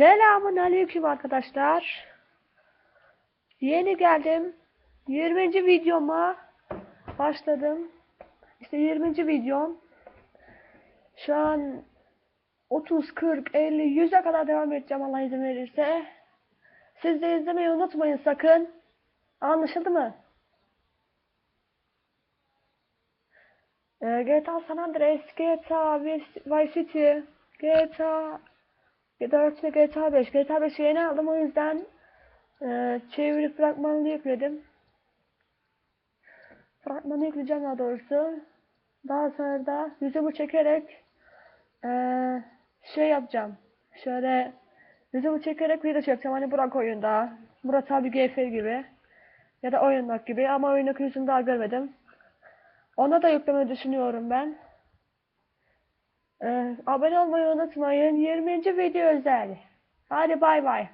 Selamun aleyküm arkadaşlar. Yeni geldim. 20. videoma başladım. İşte 20. videom. Şu an 30, 40, 50, 100'e kadar devam edeceğim Allah izin verirse. Siz de izlemeyi unutmayın sakın. Anlaşıldı mı? Ee, GTA San Andreas, GTA Vice City, GTA 4 ve GTA 5. GTA 5'i yeni aldım o yüzden e, çevirip fragmanını yükledim. Fragmanı yükleyeceğim daha doğrusu. Daha sonra da yüzümü çekerek e, şey yapacağım. Şöyle yüzümü çekerek video çekeceğim. Hani Burak oyunda, Murat abi GF gibi. Ya da oyundak gibi ama oyundaki yüzünü daha görmedim. Ona da yüklemeyi düşünüyorum ben. Ee, abone olmayı unutmayın. 20. video özel. Hadi bay bay.